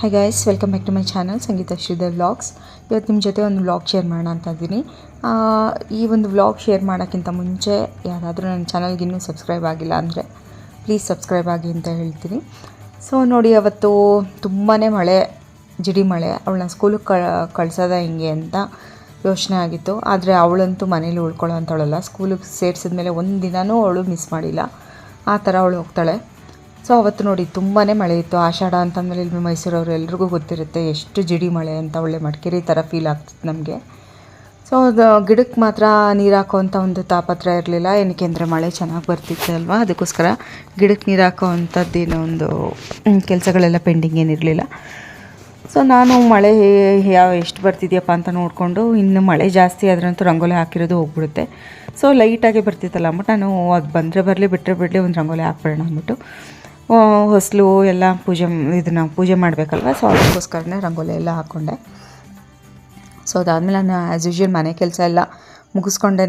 Hi guys welcome back to my channel Sangeetha Sridhar vlogs ಇವತ್ತು ನಿಮ್ಮ ಜೊತೆ ಒಂದು ವ್ಲಾಗ್ ಶೇರ್ ಮಾಡೋಣ ಅಂತ ಇದ್ದೀನಿ. ಈ ಒಂದು ವ್ಲಾಗ್ ಶೇರ್ ಮಾಡೋಕ್ಕಿಂತ ಮುಂಚೆ ಯಾರಾದರೂ ನನ್ನ ಚಾನಲ್ಗೆ ಇನ್ನೂ ಸಬ್ಸ್ಕ್ರೈಬ್ ಆಗಿಲ್ಲ ಅಂದರೆ ಪ್ಲೀಸ್ ಸಬ್ಸ್ಕ್ರೈಬ್ ಆಗಿ ಅಂತ ಹೇಳ್ತೀನಿ. ಸೊ ನೋಡಿ, ಅವತ್ತು ತುಂಬಾ ಮಳೆ, ಜಿಡಿ ಮಳೆ. ಅವಳನ್ನ ಸ್ಕೂಲಿಗೆ ಕ ಕಳ್ಸೋದ ಹೆಂಗೆ ಅಂತ ಯೋಚನೆ ಆಗಿತ್ತು. ಆದರೆ ಅವಳಂತೂ ಮನೇಲಿ ಉಳ್ಕೊಳ್ಳೋ ಅಂಥವಳಲ್ಲ ಸ್ಕೂಲಿಗೆ ಸೇರಿಸಿದ್ಮೇಲೆ ಒಂದು ದಿನವೂ ಅವಳು ಮಿಸ್ ಮಾಡಿಲ್ಲ. ಆ ಥರ ಅವಳು ಹೋಗ್ತಾಳೆ. ಸೊ ಅವತ್ತು ನೋಡಿ ತುಂಬಾ ಮಳೆ ಇತ್ತು. ಆಷಾಢ ಅಂತಂದ್ರೆ ಇಲ್ಲಿ ಮೈಸೂರವ್ರು ಎಲ್ರಿಗೂ ಗೊತ್ತಿರುತ್ತೆ ಎಷ್ಟು ಜಿಡಿ ಮಳೆ ಅಂತ ಒಳ್ಳೆ ಮಡಿಕೇರಿ ಥರ ಫೀಲ್ ಆಗ್ತಿತ್ತು ನಮಗೆ. ಸೊ ಅದು ಗಿಡಕ್ಕೆ ಮಾತ್ರ ನೀರು ಹಾಕೋವಂಥ ಒಂದು ತಾಪತ್ರ ಇರಲಿಲ್ಲ. ಏನಕ್ಕೆ ಅಂದರೆ ಮಳೆ ಚೆನ್ನಾಗಿ ಬರ್ತಿತ್ತು ಅಲ್ವಾ? ಅದಕ್ಕೋಸ್ಕರ ಗಿಡಕ್ಕೆ ನೀರು ಹಾಕೋವಂಥದ್ದು ಅಂಥದ್ದೇನೋ ಒಂದು ಕೆಲಸಗಳೆಲ್ಲ ಪೆಂಡಿಂಗ್ ಏನಿರಲಿಲ್ಲ ಸೊ ನಾನು ಮಳೆ ಯಾವ ಎಷ್ಟು ಬರ್ತಿದ್ಯಪ್ಪ ಅಂತ ನೋಡಿಕೊಂಡು ಇನ್ನು ಮಳೆ ಜಾಸ್ತಿ ಆದ್ರಂತೂ ರಂಗೋಲಿ ಹಾಕಿರೋದು ಹೋಗ್ಬಿಡುತ್ತೆ. ಸೊ ಲೈಟಾಗಿ ಬರ್ತಿತ್ತಲ್ಲ ಅಂದ್ಬಿಟ್ಟು ನಾನು ಅದು ಬಂದರೆ ಬರಲಿ ಬಿಟ್ಟರೆ ಬಿಡಲಿ ಒಂದು ರಂಗೋಲಿ ಹಾಕ್ಬಿಡೋಣ ಅಂದ್ಬಿಟ್ಟು. ಹೊಸ್ಲು ಎಲ್ಲ ಪೂಜೆ ಇದನ್ನು ಪೂಜೆ ಮಾಡಬೇಕಲ್ವ? ಸೊ ಅದಕ್ಕೋಸ್ಕರನೇ ರಂಗೋಲಿ ಎಲ್ಲ ಹಾಕ್ಕೊಂಡೆ ಸೊ ಅದಾದಮೇಲೆ ನಾನು ಆ್ಯಸ್ ಯೂಶ್ವಲ್ ಮನೆ ಕೆಲಸ ಎಲ್ಲ ಮುಗಿಸ್ಕೊಂಡೇ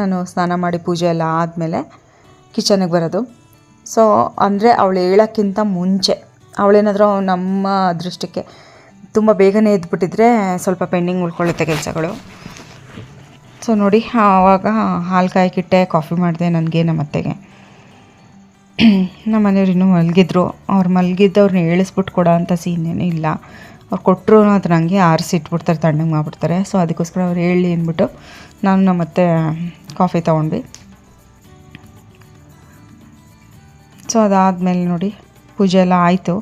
ನಾನು ಸ್ನಾನ ಮಾಡಿ ಪೂಜೆ ಎಲ್ಲ ಆದಮೇಲೆ ಕಿಚನಿಗೆ ಬರೋದು. ಸೊ ಅಂದರೆ ಅವಳು ಹೇಳೋಕ್ಕಿಂತ ಮುಂಚೆ ಅವಳೇನಾದರೂ ನಮ್ಮ ಅದೃಷ್ಟಕ್ಕೆ ತುಂಬ ಬೇಗನೆ ಎದ್ಬಿಟ್ಟಿದ್ರೆ ಸ್ವಲ್ಪ ಪೆಂಡಿಂಗ್ ಉಳ್ಕೊಳ್ಳುತ್ತೆ ಕೆಲಸಗಳು. ಸೊ ನೋಡಿ, ಆವಾಗ ಹಾಲು ಕಾಯಕ್ಕಿಟ್ಟೆ ಕಾಫಿ ಮಾಡಿದೆ ನನಗೆ ನಮ್ಮ ಅತ್ತೆಗೆ ನಮ್ಮ ಮನೆಯವ್ರು ಇನ್ನೂ ಮಲಗಿದ್ರು. ಅವ್ರು ಮಲಗಿದ್ದವ್ರನ್ನ ಹೇಳಿಸ್ಬಿಟ್ಟು ಕೊಡೋ ಅಂಥ ಸೀನ್ ಏನೂ ಇಲ್ಲ. ಅವ್ರು ಕೊಟ್ಟರು ಅದನ್ನ ಹಂಗೆ ಆರಿಸಿಟ್ಬಿಡ್ತಾರೆ ತಣ್ಣಗೆ ಮಾಡಿಬಿಡ್ತಾರೆ. ಸೊ ಅದಕ್ಕೋಸ್ಕರ ಅವ್ರು ಹೇಳಿ ಅಂದ್ಬಿಟ್ಟು ನಾನು ನಮ್ಮ ಮತ್ತೆ ಕಾಫಿ ತೊಗೊಂಡ್ವಿ. ಸೊ ಅದಾದಮೇಲೆ ನೋಡಿ ಪೂಜೆ ಎಲ್ಲ ಆಯಿತು.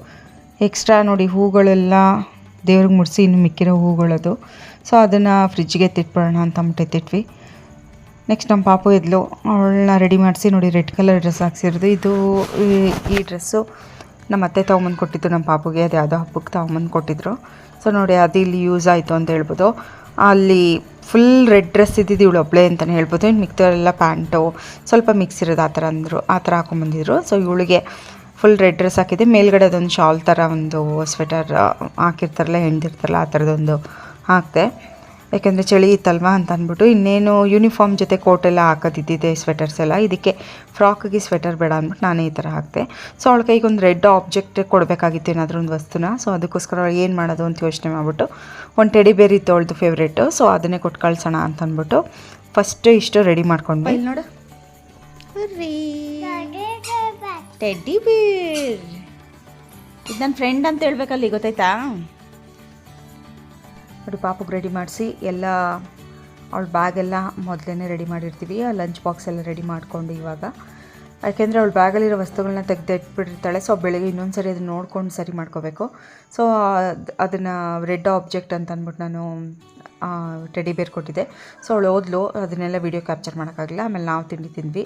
ಎಕ್ಸ್ಟ್ರಾ ನೋಡಿ ಹೂಗಳೆಲ್ಲ ದೇವ್ರಿಗೆ ಮುಡಿಸಿ ಇನ್ನು ಮಿಕ್ಕಿರೋ ಹೂಗಳದು. ಸೊ ಅದನ್ನು ಫ್ರಿಜ್ಗೆ ಎತ್ತಿಟ್ಬಿಡೋಣ ಅಂತ ಅಂದ್ಬಿಟ್ಟು ಎತ್ತಿಟ್ವಿ ನೆಕ್ಸ್ಟ್ ನಮ್ಮ ಪಾಪು ಇದ್ಲು ಅವಳನ್ನ ರೆಡಿ ಮಾಡಿಸಿ ನೋಡಿ ರೆಡ್ ಕಲರ್ ಡ್ರೆಸ್ ಹಾಕ್ಸಿರೋದು. ಇದು ಈ- ಡ್ರೆಸ್ಸು ನಮ್ಮ ಅತ್ತೆ ತೊಗೊಂಬಂದು ಕೊಟ್ಟಿದ್ದು ನಮ್ಮ ಪಾಪುಗೆ. ಅದು ಯಾವುದೋ ಹಬ್ಬಕ್ಕೆ ತೊಗೊಂಬಂದು ಕೊಟ್ಟಿದ್ರು. ಸೊ ನೋಡಿ, ಅದು ಇಲ್ಲಿ ಯೂಸ್ ಆಯಿತು ಅಂತ ಹೇಳ್ಬೋದು. ಅಲ್ಲಿ ಫುಲ್ ರೆಡ್ ಡ್ರೆಸ್ ಇದ್ದಿದ್ದು ಇವಳು ಒಬ್ಬಳೆ ಅಂತಲೇ ಹೇಳ್ಬೋದು. ಇನ್ನು ಮಿಕ್ತವರೆಲ್ಲ ಪ್ಯಾಂಟು, ಸ್ವಲ್ಪ ಮಿಕ್ಸ್ ಇರೋದು ಆ ಥರ ಅಂದರು, ಆ ಥರ ಹಾಕೊಂಬಂದಿದ್ರು ಸೊ ಇವಳಿಗೆ ಫುಲ್ ರೆಡ್ ಡ್ರೆಸ್ ಹಾಕಿದೆ ಮೇಲ್ಗಡೆ ಅದೊಂದು ಶಾಲ್ ಥರ ಒಂದು ಸ್ವೆಟರ್ ಹಾಕಿರ್ತಾರಲ್ಲ, ಹೆಣ್ದಿರ್ತಾರಲ್ಲ, ಆ ಥರದೊಂದು ಹಾಕಿದೆ. ಯಾಕೆಂದರೆ ಚಳಿ ಇತ್ತಲ್ವಾ ಅಂತ ಅಂದ್ಬಿಟ್ಟು ಇನ್ನೇನು ಯೂನಿಫಾರ್ಮ್ ಜೊತೆ ಕೋಟ್ ಎಲ್ಲ ಹಾಕೋದಿದ್ದಿದೆ ಸ್ವೆಟರ್ಸ್ ಎಲ್ಲ. ಇದಕ್ಕೆ ಫ್ರಾಕ್ಗೆ ಸ್ವೆಟರ್ ಬೇಡ ಅಂದ್ಬಿಟ್ಟು ನಾನೇ ಈ ಥರ ಹಾಕಿದೆ. ಸೊ ಅವಳ ಕೈಗೆ ಒಂದು ರೆಡ್ ಆಬ್ಜೆಕ್ಟ್ ಕೊಡಬೇಕಾಗಿತ್ತು ಏನಾದರೂ ಒಂದು ವಸ್ತುನ. ಸೊ ಅದಕ್ಕೋಸ್ಕರ ಅವಳು ಏನು ಮಾಡೋದು ಅಂತ ಯೋಚನೆ ಮಾಡಿಬಿಟ್ಟು ಒಂದು ಟೆಡಿ ಬೇರಿ ಇತ್ತು ಅವಳದು ಫೇವ್ರೇಟು ಸೊ ಅದನ್ನೇ ಕೊಟ್ಟು ಕಳ್ಸೋಣ ಅಂತ ಅಂದ್ಬಿಟ್ಟು ಫಸ್ಟ್ ಇಷ್ಟು ರೆಡಿ ಮಾಡ್ಕೊಂಡು ನೋಡು. ಟೆಡ್ಡಿ ಬೇರ್ ಇದು ನನ್ನ ಫ್ರೆಂಡ್ ಅಂತ ಹೇಳ್ಬೇಕಲ್ಲಿ, ಗೊತ್ತಾಯ್ತಾ? ನೋಡಿ ಪಾಪಗೆ ರೆಡಿ ಮಾಡಿಸಿ ಎಲ್ಲ ಅವಳ ಬ್ಯಾಗೆಲ್ಲ ಮೊದಲೇ ರೆಡಿ ಮಾಡಿರ್ತೀವಿ. ಆ ಲಂಚ್ ಬಾಕ್ಸ್ ಎಲ್ಲ ರೆಡಿ ಮಾಡಿಕೊಂಡು ಇವಾಗ. ಯಾಕೆಂದರೆ ಅವಳು ಬ್ಯಾಗಲ್ಲಿರೋ ವಸ್ತುಗಳನ್ನ ತೆಗೆದು ಇಟ್ಬಿಟ್ಟಿರ್ತಾಳೆ ಸೊ ಬೆಳಗ್ಗೆ ಇನ್ನೊಂದು ಸರಿ ಅದನ್ನು ನೋಡ್ಕೊಂಡು ಸರಿ ಮಾಡ್ಕೋಬೇಕು. ಸೊ ಅದನ್ನು ರೆಡ್ ಆಬ್ಜೆಕ್ಟ್ ಅಂತ ಅಂದ್ಬಿಟ್ಟು ನಾನು ಟೆಡಿ ಬೇರ್ ಕೊಟ್ಟಿದ್ದೆ. ಸೊ ಅವಳು ಓದ್ಲು. ಅದನ್ನೆಲ್ಲ ವೀಡಿಯೋ ಕ್ಯಾಪ್ಚರ್ ಮಾಡೋಕ್ಕಾಗಲಿಲ್ಲ. ಆಮೇಲೆ ನಾವು ತಿಂಡಿ ತಿಂದ್ವಿ.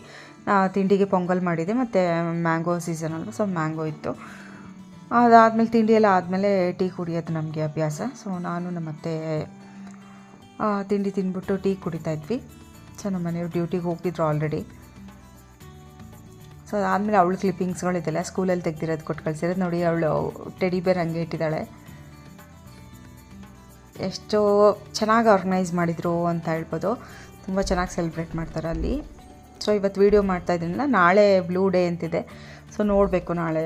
ತಿಂಡಿಗೆ ಪೊಂಗಲ್ ಮಾಡಿದೆ ಮತ್ತು ಮ್ಯಾಂಗೋ ಸೀಸನ್ ಅಲ್ವಾ? ಸೊ ಮ್ಯಾಂಗೋ ಇತ್ತು. ಅದಾದಮೇಲೆ ತಿಂಡಿ ಎಲ್ಲ ಆದಮೇಲೆ ಟೀ ಕುಡಿಯೋದು ನಮಗೆ ಅಭ್ಯಾಸ. ಸೊ ನಾನು ನಮ್ಮ ಅತ್ತೆ ತಿಂಡಿ ತಿಂದ್ಬಿಟ್ಟು ಟೀ ಕುಡಿತಾ ಇದ್ವಿ. ಸೊ ನಮ್ಮ ಮನೆಯವ್ರು ಡ್ಯೂಟಿಗೆ ಹೋಗಿದ್ರು ಆಲ್ರೆಡಿ ಸೊ ಅದಾದಮೇಲೆ ಅವಳು ಕ್ಲಿಪ್ಪಿಂಗ್ಸ್ಗಳಿದೆಲ್ಲ ಸ್ಕೂಲಲ್ಲಿ ತೆಗ್ದಿರೋದು ಕೊಟ್ಟು ಕಳಿಸಿರೋದು. ನೋಡಿ ಅವಳು ಟೆಡಿ ಬೇರ್ ಹಂಗೆ ಇಟ್ಟಿದ್ದಾಳೆ. ಎಷ್ಟೋ ಚೆನ್ನಾಗಿ ಆರ್ಗನೈಸ್ ಮಾಡಿದರು ಅಂತ ಹೇಳ್ಬೋದು. ತುಂಬ ಚೆನ್ನಾಗಿ ಸೆಲೆಬ್ರೇಟ್ ಮಾಡ್ತಾರೆ ಅಲ್ಲಿ. ಸೊ ಇವತ್ತು ವೀಡಿಯೋ ಮಾಡ್ತಾ ಇದ್ದೀನಲ್ಲ ನಾಳೆ ಬ್ಲೂ ಡೇ ಅಂತಿದೆ. ಸೊ ನೋಡಬೇಕು ನಾಳೆ.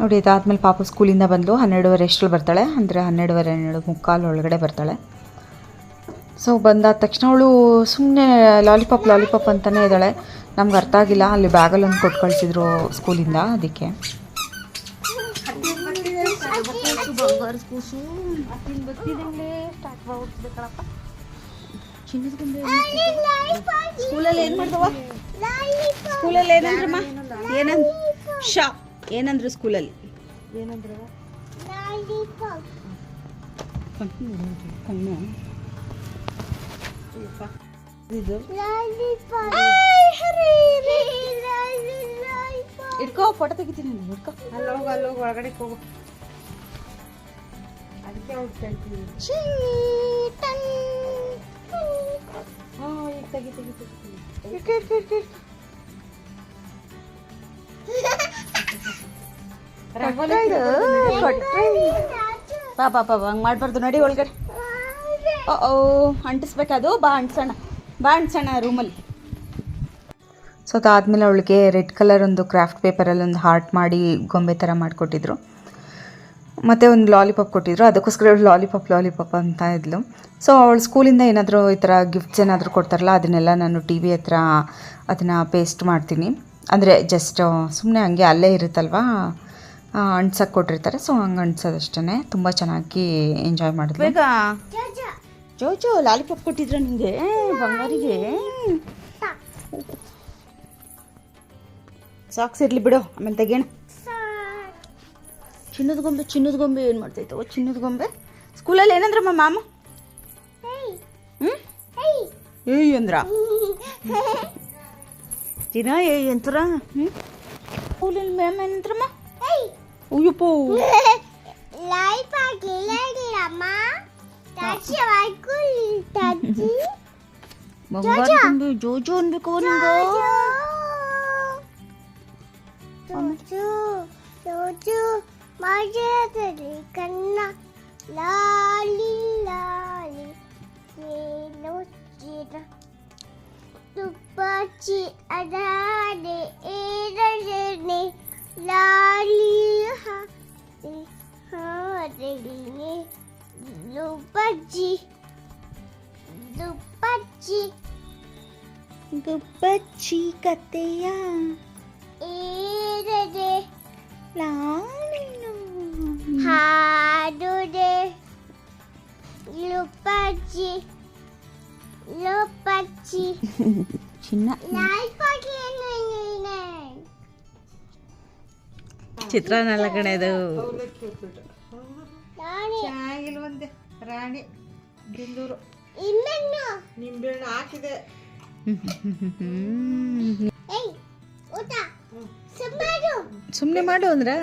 ನೋಡಿ, ಇದಾದ್ಮೇಲೆ ಪಾಪ ಸ್ಕೂಲಿಂದ ಬಂದು ಹನ್ನೆರಡುವರೆ ಎಷ್ಟರಲ್ಲಿ ಬರ್ತಾಳೆ. ಅಂದರೆ ಹನ್ನೆರಡುವರೆ, ಹನ್ನೆರಡು ಮುಕ್ಕಾಲು ಒಳಗಡೆ ಬರ್ತಾಳೆ. ಸೊ ಬಂದಾದ ತಕ್ಷಣ ಅವಳು ಸುಮ್ಮನೆ ಲಾಲಿಪಾಪ್ ಲಾಲಿಪಾಪ್ ಅಂತಲೇ ಇದ್ದಾಳೆ. ನಮ್ಗೆ ಅರ್ಥ ಆಗಿಲ್ಲ. ಅಲ್ಲಿ ಬ್ಯಾಗಲ್ಲಿ ಒಂದು ಕೊಟ್ಟು ಕಳಿಸಿದ್ರು ಸ್ಕೂಲಿಂದ ಅದಕ್ಕೆ. ಸ್ಕೂಲಲ್ಲಿ ಮಾಡ್ದವ ಸ್ಕೂಲಲ್ಲಿ ಏನಂದ್ರಮ್ಮ? ಏನಂದ್? ಶಾ. ಏನಂದ್ರು ಸ್ಕೂಲಲ್ಲಿ? ಏನಂದ್ರೆ ಇದು ಇಟ್ಕೋ ಫೋಟೋ ತೆಗಿತೀನಿ ಇಟ್ಕೋ ಅಲ್ಲಿ ಹೋಗು ಅಲ್ಲಿ ಹೋಗು ಒಳಗಡೆ ಹೋಗು. ಅದಕ್ಕೆ ಹೋಗ್ತಾ ಇರ್ತೀವಿ ಹಾಂ ಈಗ ತೆಗಿ ತೆಗಿ ತೆಗಿ ತೆಗಿ. ಪಾಪ ಹಂಗೆ ಮಾಡಬಾರ್ದು ನಡಿ ಒಳಗಡೆ. ಓ ಓ ಅಂಟಿಸ್ಬೇಕದು ಬಾ ಅಂಟ್ಸೋಣ. ಬಾ ಅಂಟ್ಸೋಣ ರೂಮಲ್ಲಿ ಸೊ ಅದಾದಮೇಲೆ ಅವಳಿಗೆ ರೆಡ್ ಕಲರ್ ಒಂದು ಕ್ರಾಫ್ಟ್ ಪೇಪರಲ್ಲಿ ಒಂದು ಹಾರ್ಟ್ ಮಾಡಿ ಗೊಂಬೆ ಥರ ಮಾಡಿಕೊಟ್ಟಿದ್ರು. ಮತ್ತು ಒಂದು ಲಾಲಿಪಾಪ್ ಕೊಟ್ಟಿದ್ರು. ಅದಕ್ಕೋಸ್ಕರ ಅವಳು ಲಾಲಿಪಾಪ್ ಲಾಲಿಪಾಪ್ ಅಂತ ಇದ್ಲು. ಸೊ ಅವಳು ಸ್ಕೂಲಿಂದ ಏನಾದರೂ ಈ ಥರ ಗಿಫ್ಟ್ಸ್ ಏನಾದರೂ ಕೊಡ್ತಾರಲ್ಲ ಅದನ್ನೆಲ್ಲ ನಾನು ಟಿ ವಿ ಹತ್ರ ಅದನ್ನು ಪೇಸ್ಟ್ ಮಾಡ್ತೀನಿ. ಅಂದರೆ ಜಸ್ಟ್ ಸುಮ್ಮನೆ ಹಂಗೆ ಅಲ್ಲೇ ಇರುತ್ತಲ್ವಾ? ಅಂಟ್ಸಕ್ಕೆ ಕೊಟ್ಟಿರ್ತಾರೆ. ಸೊ ಹಂಗೆ ಅಂಟ್ಸೋದಷ್ಟೇ ತುಂಬ ಚೆನ್ನಾಗಿ ಎಂಜಾಯ್ ಮಾಡಿದ್ವಿ ಬೇಗ. ಜೋಜೋ. ಲಾಲಿಪಾಪ್ ಕೊಟ್ಟಿದ್ರ ನಿಮಗೆ ಬಂಗಾರಿಗೆ. ಸಾಕ್ಸ್ ಇರಲಿ ಬಿಡು. ಆಮೇಲೆ ತೆಗೇಣ ಚಿನ್ನದ ಗೊಂಬೆ ಚಿನ್ನದ ಗೊಂಬೆ ಏನು ಮಾಡ್ತೈತವ ಚಿನ್ನದ ಗೊಂಬೆ. ಸ್ಕೂಲಲ್ಲಿ ಏನಂದ್ರಮ್ಮ ಮಾಮ? ಹ್ಞೂ ಏಯ್ ಅಂದ್ರ? ದಿನ ಏಯ್ ಅಂತರ? ಹ್ಞೂ ಸ್ಕೂಲಲ್ಲಿ ಮ್ಯಾಮ್ ಏನಂದ್ರಮ್ಮ? 우유 뽀. 라이파 기레기라마. 다시 말꿀 다지. 뭔가 좀비 조준 비꼬는 거. 조조 조조 마제들이 간나 라리 라리 예로지라 두바지 아다리 이러지니 라리 ಹಾಡಿನೆ ದುಪ್ಪಚ್ಚಿ ದುಪ್ಪಚ್ಚಿ ಗುಬ್ಬಚ್ಚಿ ಕತೆಯ ಏರದೆ ಲಾಲಿನು ಹಾಡುದೆ ಲುಪ್ಪಚ್ಚಿ ಲುಪ್ಪಚ್ಚಿ ಚಿನ್ನ ಚಿತ್ರಾನ್ನ ಕಣೆದು ರಾಣಿ. ಚೆನ್ನಾಗಿಲ್ವಂತೆ ರಾಣಿ ಬಿಂದೂರು ಇನ್ನನ್ನು ನಿಂಬೆಹಣ್ಣು ಹಾಕಿದೆ. ಸುಮ್ಮನೆ ಮಾಡು. ಅಂದ್ರೆ?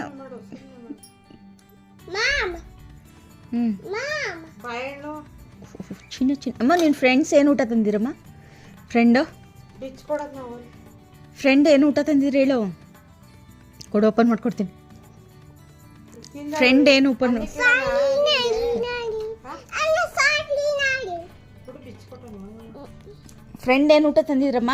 ಚಿನ್ನ ಚಿನ್ನ. ಅಮ್ಮ ನಿನ್ನ ಫ್ರೆಂಡ್ಸ್ ಏನು ಊಟ ತಂದಿರಮ್ಮ? ಫ್ರೆಂಡು ಫ್ರೆಂಡ್ ಏನು ಊಟ ತಂದಿದ್ರು ಹೇಳು. ಕೊಡು ಓಪನ್ ಮಾಡ್ಕೊಡ್ತೀನಿ. ಫ್ರೆಂಡ್ ಏನು ಓಪನ್ ಅಲ್ಲ ಸಾಕ್ಲಿ ನಾಡಿ ಫ್ರೆಂಡ್ ಏನು ಊಟ ತಂದಿದ್ರಮ್ಮ?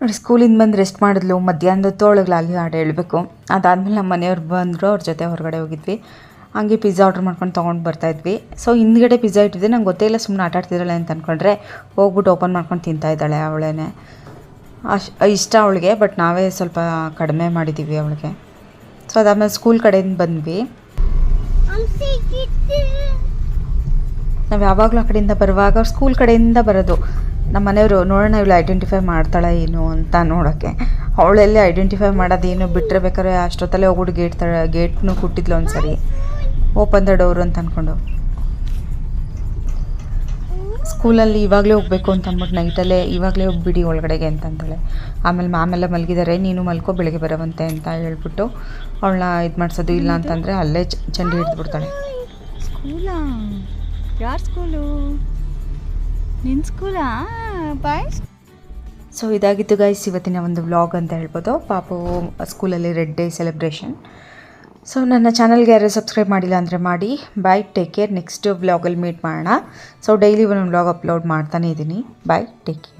ನೋಡಿ ಸ್ಕೂಲಿಂದ ಬಂದು ರೆಸ್ಟ್ ಮಾಡಿದ್ಲು. ಮಧ್ಯಾಹ್ನದ ತೋಳ್ಗಳು ಅಲ್ಲಿ ಲಾಲಿ ಹಾಡು ಹೇಳಬೇಕು. ಅದಾದಮೇಲೆ ನಮ್ಮ ಮನೆಯವ್ರು ಬಂದರು ಅವ್ರ ಜೊತೆ ಹೊರಗಡೆ ಹೋಗಿದ್ವಿ. ಹಂಗೆ ಪಿಜ್ಜಾ ಆರ್ಡ್ರ್ ಮಾಡ್ಕೊಂಡು ತೊಗೊಂಡು ಬರ್ತಾಯಿದ್ವಿ ಸೊ ಹಿಂದ್ಗಡೆ ಪಿಜ್ಜಾ ಇಟ್ಟಿದ್ದೆ. ನಂಗೆ ಗೊತ್ತೇ ಇಲ್ಲ ಸುಮ್ಮನೆ ಆಟಾಡ್ತಿದ್ರಲ್ಲ ಅಂತ ಅಂದ್ಕೊಂಡ್ರೆ ಹೋಗ್ಬಿಟ್ಟು ಓಪನ್ ಮಾಡ್ಕೊಂಡು ತಿಂತಾಯಿದ್ದಾಳೆ ಅವಳೇನೆ. ಅಶ್ ಇಷ್ಟ ಅವಳಿಗೆ ಬಟ್ ನಾವೇ ಸ್ವಲ್ಪ ಕಡಿಮೆ ಮಾಡಿದ್ದೀವಿ ಅವಳಿಗೆ. ಸೊ ಅದಾದಮೇಲೆ ಸ್ಕೂಲ್ ಕಡೆಯಿಂದ ಬಂದ್ವಿ. ನಾವು ಯಾವಾಗಲೂ ಆ ಕಡೆಯಿಂದ ಬರುವಾಗ ಸ್ಕೂಲ್ ಕಡೆಯಿಂದ ಬರೋದು. ನಮ್ಮ ಮನೆಯವರು ನೋಡೋಣ ಇವಳು ಐಡೆಂಟಿಫೈ ಮಾಡ್ತಾಳೆ ಏನು ಅಂತ ನೋಡೋಕ್ಕೆ ಅವಳೆಲ್ಲಿ ಐಡೆಂಟಿಫೈ ಮಾಡೋದೇನು ಬಿಟ್ಟರೆ ಬೇಕಾದ್ರೆ ಅಷ್ಟೊತ್ತಲ್ಲೇ ಹೋಗ್ಬಿಟ್ಟು ಗೇಟ್ ತ ಗೇಟ್ನು ಕೊಟ್ಟಿದ್ಲು ಒಂದು ಸರಿ ಓಪನ್ ದ ಡೋರು ಅಂತ ಅಂದ್ಕೊಂಡು ಸ್ಕೂಲಲ್ಲಿ ಇವಾಗಲೇ ಹೋಗಬೇಕು ಅಂತ ಅಂದ್ಬಿಟ್ಟು ನೈಟಲ್ಲೇ ಇವಾಗಲೇ ಹೋಗ್ಬಿಡಿ ಒಳಗಡೆಗೆ ಅಂತಂತಾಳೆ. ಆಮೇಲೆ ಮ್ಯಾಮೆಲ್ಲ ಮಲಗಿದ್ದಾರೆ ನೀನು ಮಲ್ಕೋ ಬೆಳಗ್ಗೆ ಬರವಂತೆ ಅಂತ ಹೇಳ್ಬಿಟ್ಟು ಅವಳನ್ನ ಇದು ಮಾಡಿಸೋದು ಇಲ್ಲ ಅಂತಂದರೆ ಅಲ್ಲೇ ಚಂಡಿ ಹಿಡಿದ್ಬಿಡ್ತಾಳೆ. ಸ್ಕೂಲಾ? ಯಾರ ಸ್ಕೂಲು? ನಿನ್ನ ಸ್ಕೂಲಾ? ಬಾಯ್ ಸೊ ಇದಾಗಿತ್ತು ಗೈಸ್ ಇವತ್ತಿನ ಒಂದು ವ್ಲಾಗ್ ಅಂತ ಹೇಳ್ಬೋದು. ಪಾಪು ಸ್ಕೂಲಲ್ಲಿ ರೆಡ್ ಡೇ ಸೆಲೆಬ್ರೇಷನ್. ಸೊ ನನ್ನ ಚಾನಲ್ಗೆ ಯಾರು ಸಬ್ಸ್ಕ್ರೈಬ್ ಮಾಡಿಲ್ಲ ಅಂದರೆ ಮಾಡಿ. ಬಾಯ್ ಟೇಕ್ ಕೇರ್ ನೆಕ್ಸ್ಟ್ ವ್ಲಾಗಲ್ಲಿ ಮೀಟ್ ಮಾಡೋಣ. ಸೊ ಡೈಲಿ ಒಂದೊಂದು ವ್ಲಾಗ್ ಅಪ್ಲೋಡ್ ಮಾಡ್ತಾನೇ ಇದ್ದೀನಿ. ಬಾಯ್ ಟೇಕ್ ಕೇರ್